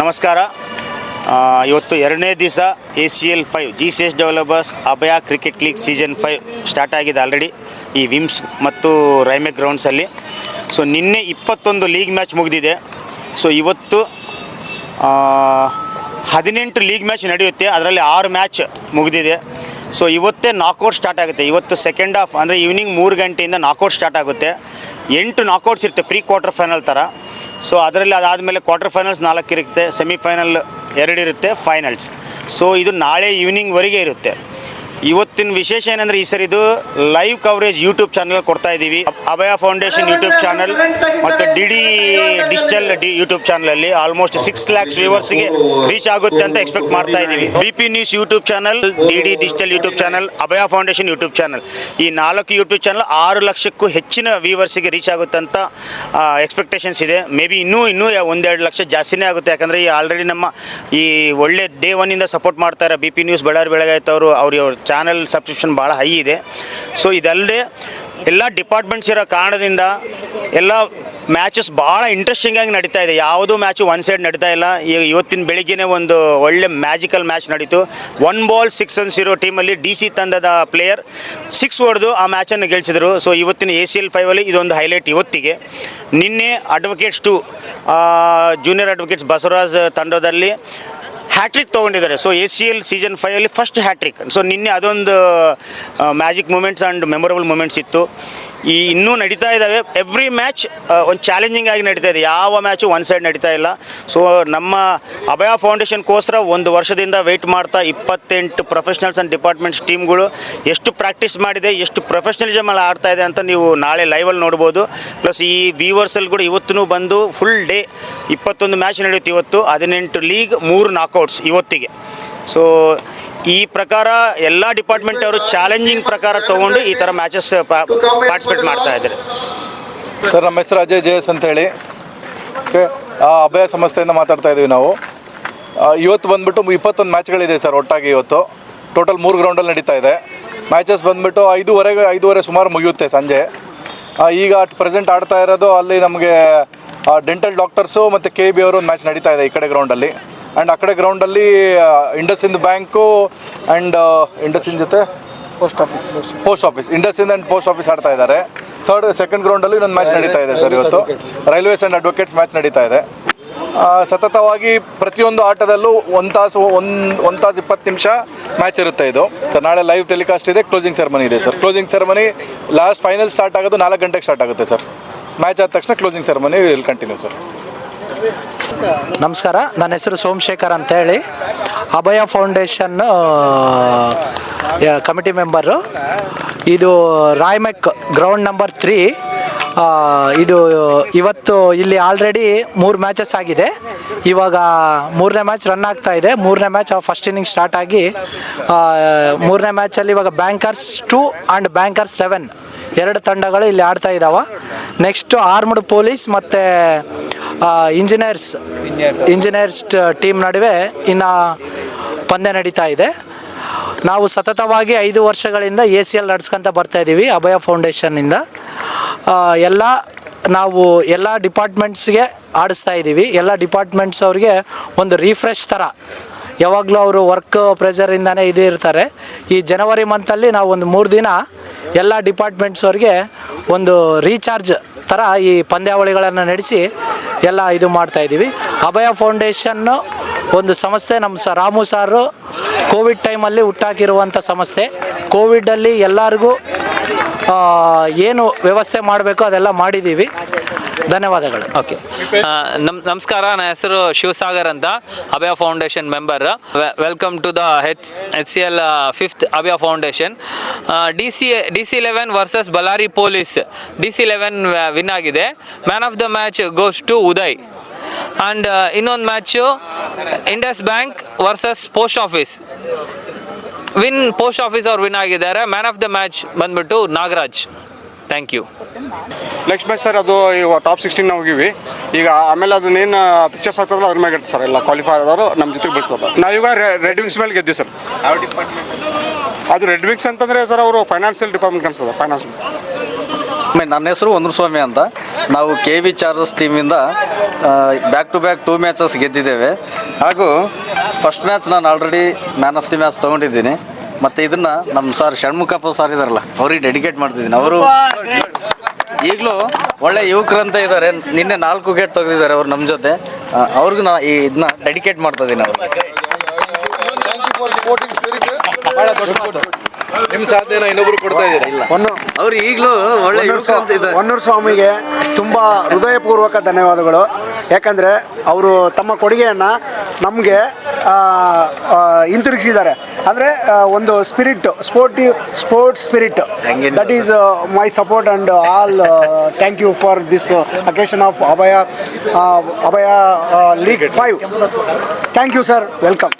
ನಮಸ್ಕಾರ. ಇವತ್ತು ಎರಡನೇ ದಿವಸ A C L five G C S developers Abhaya cricket league season five start ಆಗಿದೆ ಆಲ್ರೆಡಿ ಈ ವಿಮ್ಸ್ ಮತ್ತು ರೈಮೆ ಗ್ರೌಂಡ್ಸಲ್ಲಿ ಸೊ ನಿನ್ನೆ ಇಪ್ಪತ್ತೊಂದು ಲೀಗ್ ಮ್ಯಾಚ್ ಮುಗಿದಿದೆ. ಸೊ ಇವತ್ತು ಹದಿನೆಂಟು ಲೀಗ್ ಮ್ಯಾಚ್ ನಡೆಯುತ್ತೆ. ಅದರಲ್ಲಿ ಆರು ಮ್ಯಾಚ್ ಮುಗಿದಿದೆ. ಸೊ ಇವತ್ತೇ ನಾಕೌಟ್ ಸ್ಟಾರ್ಟ್ ಆಗುತ್ತೆ. ಇವತ್ತು ಸೆಕೆಂಡ್ ಹಾಫ್ ಅಂದರೆ ಈವ್ನಿಂಗ್ ಮೂರು ಗಂಟೆಯಿಂದ ನಾಕೌಟ್ ಸ್ಟಾರ್ಟ್ ಆಗುತ್ತೆ. ಎಂಟು ನಾಕೌಟ್ಸ್ ಇರುತ್ತೆ ಪ್ರೀ ಕ್ವಾರ್ಟರ್ ಫೈನಲ್ ಥರ ಸೊ ಅದರಲ್ಲಿ ಅದಾದಮೇಲೆ ಕ್ವಾರ್ಟರ್ ಫೈನಲ್ಸ್ ನಾಲ್ಕು ಇರುತ್ತೆ ಸೆಮಿಫೈನಲ್ ಎರಡು ಇರುತ್ತೆ ಫೈನಲ್ಸ್ ಸೊ ಇದು ನಾಳೆ ಈವ್ನಿಂಗ್ವರೆಗೆ ಇರುತ್ತೆ. ಇವತ್ತಿನ ವಿಶೇಷ ಏನಂದ್ರೆ ಈ ಸರಿ ಇದು ಲೈವ್ ಕವರೇಜ್ ಯೂಟ್ಯೂಬ್ ಚಾನಲ್ ಕೊಡ್ತಾ ಇದ್ದೀವಿ. ಅಭಯ ಫೌಂಡೇಶನ್ ಯೂಟ್ಯೂಬ್ ಚಾನಲ್ ಮತ್ತು D D digital D YouTube ಚಾನಲಲ್ಲಿ ಆಲ್ಮೋಸ್ಟ್ ಸಿಕ್ಸ್ ಲ್ಯಾಕ್ಸ್ ವ್ಯೂವರ್ಸ್ಗೆ ರೀಚ್ ಆಗುತ್ತೆ ಅಂತ ಎಕ್ಸ್ಪೆಕ್ಟ್ ಮಾಡ್ತಾ ಇದ್ದೀವಿ. B P news YouTube channel D D digital YouTube channel Abhaya foundation YouTube channel ಈ ನಾಲ್ಕು ಯೂಟ್ಯೂಬ್ ಚಾನಲ್ ಆರು ಲಕ್ಷಕ್ಕೂ ಹೆಚ್ಚಿನ ವ್ಯೂವರ್ಸಿಗೆ ರೀಚ್ ಆಗುತ್ತೆ ಅಂತ ಎಕ್ಸ್ಪೆಕ್ಟೇಷನ್ಸ್ ಇದೆ. ಮೇ ಬಿ ಇನ್ನೂ ಇನ್ನೂ ಒಂದೆರಡು ಲಕ್ಷ ಜಾಸ್ತಿನೇ ಆಗುತ್ತೆ. ಯಾಕಂದರೆ ಈ ಆಲ್ರೆಡಿ ನಮ್ಮ ಈ ಒಳ್ಳೆ ಡೇ ಒನ್ನಿಂದ ಸಪೋರ್ಟ್ ಮಾಡ್ತಾರೆ ಬಿ ಪಿ ನ್ಯೂಸ್ ಬಳ್ಳಾರಿ ಬೆಳಗಾಯ್ತು ಅವರು ಅವ್ರ ಅವ್ರ ಚಾನಲ್ ಸಬ್ಸ್ಕ್ರಿಪ್ಷನ್ ಭಾಳ ಹೈ ಇದೆ. ಸೊ ಇದಲ್ಲದೆ ಎಲ್ಲ ಡಿಪಾರ್ಟ್ಮೆಂಟ್ಸ್ ಇರೋ ಕಾರಣದಿಂದ ಎಲ್ಲ ಮ್ಯಾಚಸ್ ಭಾಳ ಇಂಟ್ರೆಸ್ಟಿಂಗ್ ಆಗಿ ನಡೀತಾ ಇದೆ. ಯಾವುದೂ ಮ್ಯಾಚು ಒನ್ ಸೈಡ್ ನಡೀತಾ ಇಲ್ಲ. ಈಗ ಇವತ್ತಿನ ಬೆಳಿಗ್ಗೆ ಒಂದು ಒಳ್ಳೆ ಮ್ಯಾಜಿಕಲ್ ಮ್ಯಾಚ್ ನಡೀತು. ಒನ್ ಬಾಲ್ ಸಿಕ್ಸ್ ರನ್ಸ್ ಇರೋ ಟೀಮಲ್ಲಿ ಡಿ ಸಿ ತಂಡದ ಪ್ಲೇಯರ್ ಸಿಕ್ಸ್ ಹೊಡೆದು ಆ ಮ್ಯಾಚನ್ನು ಗೆಲ್ಲಿಸಿದ್ರು ಸೊ ಇವತ್ತಿನ ಎ ಸಿ ಎಲ್ ಫೈವಲ್ಲಿ ಇದೊಂದು ಹೈಲೈಟ್ ಇವತ್ತಿಗೆ. ನಿನ್ನೆ advocates two junior advocates Basavaraj ತಂಡದಲ್ಲಿ hattrick ತೊಗೊಂಡಿದ್ದಾರೆ. So A C L season ಫೈವಲ್ಲಿ first hattrick so ನಿನ್ನೆ ಅದೊಂದು magic moments and memorable moments ಇತ್ತು. ಈ ಇನ್ನೂ ನಡೀತಾ ಇದ್ದಾವೆ ಎವ್ರಿ ಮ್ಯಾಚ್ ಒಂದು ಚಾಲೆಂಜಿಂಗ್ ಆಗಿ ನಡೀತಾ ಇದೆ. ಯಾವ ಮ್ಯಾಚು ಒನ್ ಸೈಡ್ ನಡೀತಾ ಇಲ್ಲ. ಸೊ ನಮ್ಮ ಅಭಯ ಫೌಂಡೇಶನ್ಗೋಸ್ಕರ ಒಂದು ವರ್ಷದಿಂದ ವೆಯ್ಟ್ ಮಾಡ್ತಾ ಇಪ್ಪತ್ತೆಂಟು ಪ್ರೊಫೆಷ್ನಲ್ಸ್ ಆ್ಯಂಡ್ ಡಿಪಾರ್ಟ್ಮೆಂಟ್ಸ್ ಟೀಮ್ಗಳು ಎಷ್ಟು ಪ್ರಾಕ್ಟೀಸ್ ಮಾಡಿದೆ, ಎಷ್ಟು ಪ್ರೊಫೆಷ್ನಲಿಸಮ್ ಅಲ್ಲಿ ಆಡ್ತಾ ಇದೆ ಅಂತ ನೀವು ನಾಳೆ ಲೈವಲ್ಲಿ ನೋಡ್ಬೋದು. ಪ್ಲಸ್ ಈ ವ್ಯೂವರ್ಸಲ್ಲಿ ಕೂಡ ಇವತ್ತೂ ಬಂದು ಫುಲ್ ಡೇ ಇಪ್ಪತ್ತೊಂದು ಮ್ಯಾಚ್ ನಡೆಯುತ್ತೆ ಇವತ್ತು. ಹದಿನೆಂಟು ಲೀಗ್ ಮೂರು ನಾಕೌಟ್ಸ್ ಇವತ್ತಿಗೆ. ಸೊ ಈ ಪ್ರಕಾರ ಎಲ್ಲ ಡಿಪಾರ್ಟ್ಮೆಂಟ್ ಅವರು ಚಾಲೆಂಜಿಂಗ್ ಪ್ರಕಾರ ತಗೊಂಡು ಈ ಥರ ಮ್ಯಾಚಸ್ ಪಾರ್ಟಿಸಿಪೇಟ್ ಮಾಡ್ತಾ ಇದ್ದಾರೆ. ಸರ್, ನಮ್ಮ ಹೆಸರು ಅಜಯ್ ಜಯಸ್ ಅಂತ ಹೇಳಿ ಅಭಯ ಸಂಸ್ಥೆಯಿಂದ ಮಾತಾಡ್ತಾ ಇದ್ದೀವಿ ನಾವು. ಇವತ್ತು ಬಂದ್ಬಿಟ್ಟು ಇಪ್ಪತ್ತೊಂದು ಮ್ಯಾಚ್ಗಳಿದೆ ಸರ್, ಒಟ್ಟಾಗಿ ಇವತ್ತು. ಟೋಟಲ್ ಮೂರು ಗ್ರೌಂಡಲ್ಲಿ ನಡೀತಾ ಇದೆ. ಮ್ಯಾಚಸ್ ಬಂದ್ಬಿಟ್ಟು ಐದೂವರೆಗೆ, ಐದೂವರೆ ಸುಮಾರು ಮುಗಿಯುತ್ತೆ ಸಂಜೆ. ಈಗ ಅಟ್ ಪ್ರೆಸೆಂಟ್ ಆಡ್ತಾ ಇರೋದು ಅಲ್ಲಿ ನಮಗೆ ಡೆಂಟಲ್ ಡಾಕ್ಟರ್ಸು ಮತ್ತು ಕೆ ಬಿ ಅವರು ಒಂದು ಮ್ಯಾಚ್ ನಡೀತಾ ಇದೆ ಈ ಕಡೆ ಗ್ರೌಂಡಲ್ಲಿ ಆ್ಯಂಡ್ ಆ ಕಡೆ ಗ್ರೌಂಡಲ್ಲಿ ಇಂಡಸ್ ಇಂದ ಬ್ಯಾಂಕು ಆ್ಯಂಡ್ ಇಂಡಸ್ ಇಂದ್ ಜೊತೆ post office post office IndusInd and post office ಆಡ್ತಾ ಇದ್ದಾರೆ. ಥರ್ಡ್ ಸೆಕೆಂಡ್ ಗ್ರೌಂಡಲ್ಲಿ ಇನ್ನೊಂದು ಮ್ಯಾಚ್ ನಡೀತಾ ಇದೆ ಸರ್ ಇವತ್ತು. ರೈಲ್ವೇಸ್ ಆ್ಯಂಡ್ ಅಡ್ವೊಕೇಟ್ಸ್ ಮ್ಯಾಚ್ ನಡೀತಾ ಇದೆ. ಸತತವಾಗಿ ಪ್ರತಿಯೊಂದು ಆಟದಲ್ಲೂ ಒಂದು ತಾಸು ಒಂದು ಒಂದು ತಾಸು ಇಪ್ಪತ್ತು ನಿಮಿಷ ಮ್ಯಾಚ್ ಇರುತ್ತೆ ಇದು. ಸರ್ ನಾಳೆ ಲೈವ್ ಟೆಲಿಕಾಸ್ಟ್ ಇದೆ ಕ್ಲೋಸಿಂಗ್ ಸೆರೆಮನಿ ಇದೆ sir. Closing ceremony last final start ಆಗೋದು ನಾಲ್ಕು ಗಂಟೆಗೆ ಸ್ಟಾರ್ಟ್ ಆಗುತ್ತೆ ಸರ್. ಮ್ಯಾಚ್ ಆದ ತಕ್ಷಣ closing ceremony will continue sir. ನಮಸ್ಕಾರ. ನನ್ನ ಹೆಸರು ಸೋಮಶೇಖರ್ ಅಂತೇಳಿ. Abhaya foundation committee member. ಇದು ರಾಯ್ಮೆಕ್ ಗ್ರೌಂಡ್ ನಂಬರ್ ತ್ರೀ. ಇದು ಇವತ್ತು ಇಲ್ಲಿ ಆಲ್ರೆಡಿ ಮೂರು ಮ್ಯಾಚಸ್ ಆಗಿದೆ. ಇವಾಗ ಮೂರನೇ ಮ್ಯಾಚ್ ರನ್ ಆಗ್ತಾ ಇದೆ. ಮೂರನೇ ಮ್ಯಾಚ್ ಫಸ್ಟ್ ಇನ್ನಿಂಗ್ ಸ್ಟಾರ್ಟ್ ಆಗಿ ಮೂರನೇ ಮ್ಯಾಚಲ್ಲಿ ಇವಾಗ bankers two and bankers eleven. ಎರಡು ತಂಡಗಳು ಇಲ್ಲಿ ಆಡ್ತಾ ಇದ್ದಾವೆ ನೆಕ್ಸ್ಟು ಆರ್ಮ್ಡ್ ಪೊಲೀಸ್ ಮತ್ತು ಇಂಜಿನಿಯರ್ಸ್ ಇಂಜಿನಿಯರ್ಸ್ ಟೀಮ್ ನಡುವೆ ಇನ್ನು ಪಂದ್ಯ ನಡೀತಾ ಇದೆ. ನಾವು ಸತತವಾಗಿ ಐದು ವರ್ಷಗಳಿಂದ ಎ ಸಿ ಎಲ್ ನಡ್ಸ್ಕೊಂತ ಬರ್ತಾ ಇದ್ದೀವಿ ಅಭಯ ಫೌಂಡೇಶನ್ನಿಂದ ಎಲ್ಲ ನಾವು ಎಲ್ಲ ಡಿಪಾರ್ಟ್ಮೆಂಟ್ಸ್ಗೆ ಆಡಿಸ್ತಾ ಇದ್ದೀವಿ ಎಲ್ಲ ಡಿಪಾರ್ಟ್ಮೆಂಟ್ಸ್ ಅವ್ರಿಗೆ ಒಂದು ರಿಫ್ರೆಶ್ ಥರ ಯಾವಾಗಲೂ ಅವರು ವರ್ಕ್ ಪ್ರೆಷರಿಂದನೇ ಇದು ಇರ್ತಾರೆ. ಈ ಜನವರಿ ಮಂತಲ್ಲಿ ನಾವು ಒಂದು ಮೂರು ದಿನ ಎಲ್ಲ ಡಿಪಾರ್ಟ್ಮೆಂಟ್ಸ್ ಅವ್ರಿಗೆ ಒಂದು ರೀಚಾರ್ಜ್ ಥರ ಈ ಪಂದ್ಯಾವಳಿಗಳನ್ನು ನಡೆಸಿ ಎಲ್ಲ ಇದು ಮಾಡ್ತಾ ಇದ್ದೀವಿ. ಅಭಯ ಫೌಂಡೇಶನ್ನು ಒಂದು ಸಂಸ್ಥೆ, ನಮ್ಮ ಸ ರಾಮು ಸಾರು ಕೋವಿಡ್ ಟೈಮಲ್ಲಿ ಹುಟ್ಟಾಕಿರುವಂಥ ಸಂಸ್ಥೆ. ಕೋವಿಡಲ್ಲಿ ಎಲ್ಲರಿಗೂ ಏನು ವ್ಯವಸ್ಥೆ ಮಾಡಬೇಕು ಅದೆಲ್ಲ ಮಾಡಿದ್ದೀವಿ. ಧನ್ಯವಾದಗಳು. ಓಕೆ ನಮ್, ನಮಸ್ಕಾರ, ನನ್ನ ಹೆಸರು ಶಿವಸಾಗರ್ ಅಂತ, Abhaya foundation member. Welcome to the H H C L fifth Abhaya foundation. D C D C eleven versus Ballari police D C eleven win ಆಗಿದೆ. Man of the match goes to Uday and ಇನ್ನೊಂದು match Indus bank versus post office win post office ಅವ್ರು win ಆಗಿದ್ದಾರೆ. Man of the match ಬಂದ್ಬಿಟ್ಟು Nagaraj. Thank you next match sir ಅದು ಈಗ top sixteen ಹೋಗಿವಿ. ಈಗ ಆಮೇಲೆ ಅದನ್ನೇನು ಪಿಕ್ಚರ್ಸ್ ಆಗ್ತದಲ್ಲ ಅದ್ರ ಮೇಲೆ ಇರ್ತದೆ ಸರ್ ಎಲ್ಲ ಕ್ವಾಲಿಫೈ ಆದವರು ನಮ್ಮ ಜೊತೆಗೆ ಬಿಡ್ತದೆ ನಾವೀಗ ರೆಡ್ ವಿಂಗ್ಸ್ ಮೇಲೆ ಗೆದ್ದಿವಿ ಸರ್. ಅದು ರೆಡ್ ವಿಂಗ್ಸ್ ಅಂತಂದರೆ ಸರ್ ಅವರು ಫೈನಾನ್ಷಿಯಲ್ ಡಿಪಾರ್ಟ್ಮೆಂಟ್ ಕಾಣಿಸ್ತದೆ ಫೈನಾನ್ಸ್ ನನ್ನ ಹೆಸರು ಒಂದು ಸ್ವಾಮಿ ಅಂತ. ನಾವು K V charges ಟೀಮಿಂದ back to back two matches ಗೆದ್ದಿದ್ದೇವೆ. ಹಾಗೂ ಫಸ್ಟ್ ಮ್ಯಾಚ್ ನಾನು already man of the match ತೊಗೊಂಡಿದ್ದೀನಿ. ಮತ್ತು ಇದನ್ನು ನಮ್ಮ ಸರ್ ಷಣ್ಮುಖಪ್ಪ ಸರ್ ಇದಾರಲ್ಲ ಅವ್ರಿಗೆ ಡೆಡಿಕೇಟ್ ಮಾಡ್ತಿದ್ದೀನಿ. ಅವರು ಈಗಲೂ ಒಳ್ಳೆ ಯುವಕರಂತ ಇದ್ದಾರೆ ನಿನ್ನೆ ನಾಲ್ಕು ಗೇಟ್ ತೆಗೆದಿದ್ದಾರೆ ಅವ್ರು ನಮ್ಮ ಜೊತೆ. ಅವ್ರಿಗೂ ನಾ ಈ ಇದನ್ನ ಡೆಡಿಕೇಟ್ ಮಾಡ್ತಾ ಇದ್ದೀನಿ ಅವ್ರಿಗೆ. ನಿಮ್ಮ ಸಾಧನೆನ ಇನ್ನೊಬ್ರು ಕೊಡ್ತಾ ಇದ್ದೀರಾ. ಅವ್ರು ಈಗಲೂ ಒಳ್ಳೆ ಹೊನ್ನೂರು ಸ್ವಾಮಿಗೆ ತುಂಬ ಹೃದಯಪೂರ್ವಕ ಧನ್ಯವಾದಗಳು. ಯಾಕಂದರೆ ಅವರು ತಮ್ಮ ಕೊಡುಗೆಯನ್ನು ನಮಗೆ ಹಿಂತಿರುಗಿಸಿದ್ದಾರೆ. ಅಂದರೆ ಒಂದು spirit sportive sport spirit that is my support and all thank you for this occasion of Abhaya Abhaya league five thank you sir welcome